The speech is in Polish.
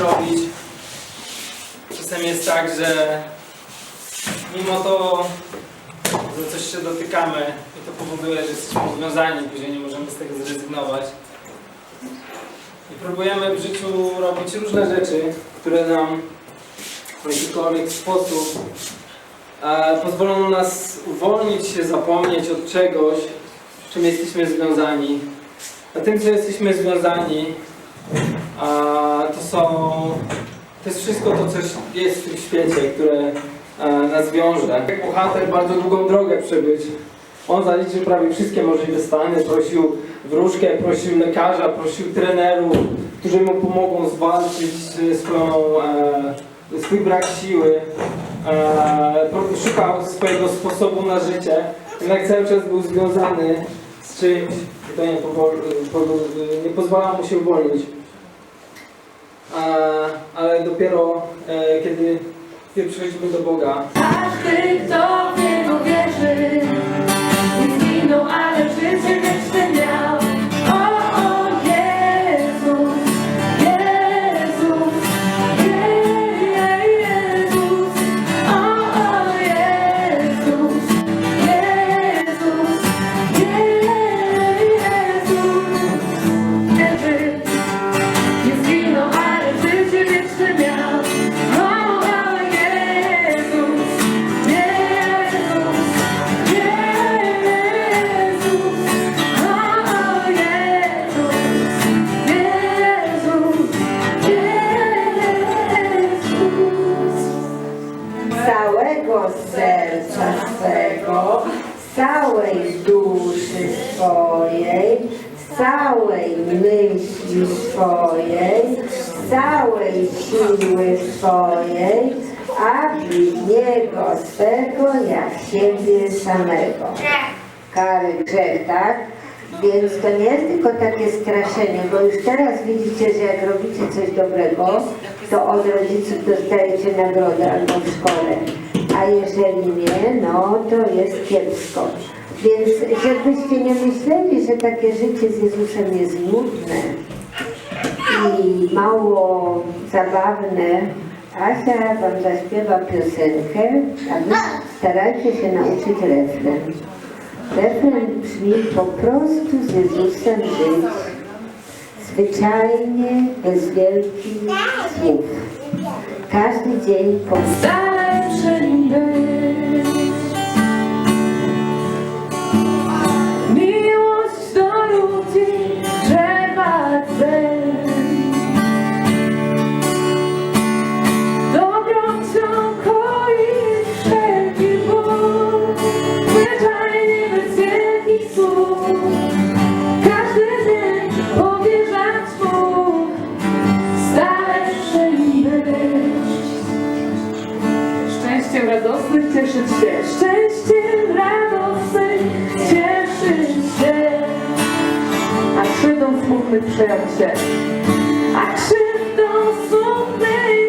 robić. Czasem jest tak, że mimo to, że coś się dotykamy i to powoduje, że jesteśmy związani, później nie możemy z tego zrezygnować. I próbujemy w życiu robić różne rzeczy, które nam w jakikolwiek sposób e, pozwolą nas uwolnić się, zapomnieć od czegoś, z czym jesteśmy związani. A tym, co jesteśmy związani, a, to są, to jest wszystko to, co jest w tym świecie, które e, nas wiąże. Jak bohater bardzo długą drogę przebyć. On zaliczył prawie wszystkie możliwe stany, prosił wróżkę, prosił lekarza, prosił trenerów, którzy mu pomogą zwalczyć e, swoją, e, swój brak siły. Szukał swojego sposobu na życie, jednak cały czas był związany to nie, powol, nie pozwala mu się uwolnić. E, ale dopiero e, kiedy, kiedy przychodzimy do Boga, Każdy, kto całej duszy swojej, całej myśli swojej, całej siły swojej, a bliźniego swego jak siebie samego. Kary grzech, tak? Więc to nie jest tylko takie straszenie, bo już teraz widzicie, że jak robicie coś dobrego, to od rodziców dostajecie nagrodę albo w szkole. A jeżeli nie, no to jest kiepsko. Więc żebyście nie myśleli, że takie życie z Jezusem jest nudne i mało zabawne, Asia wam zaśpiewa piosenkę, a wy starajcie się nauczyć refren. Refren brzmi po prostu z Jezusem żyć. Zwyczajnie, bez wielkich słów. Każdy dzień po Legend Szczęściem radosnych cieszyć się, szczęściem cieszyć się. A krzywdą smutnych przejąć się, a krzywdą smutnych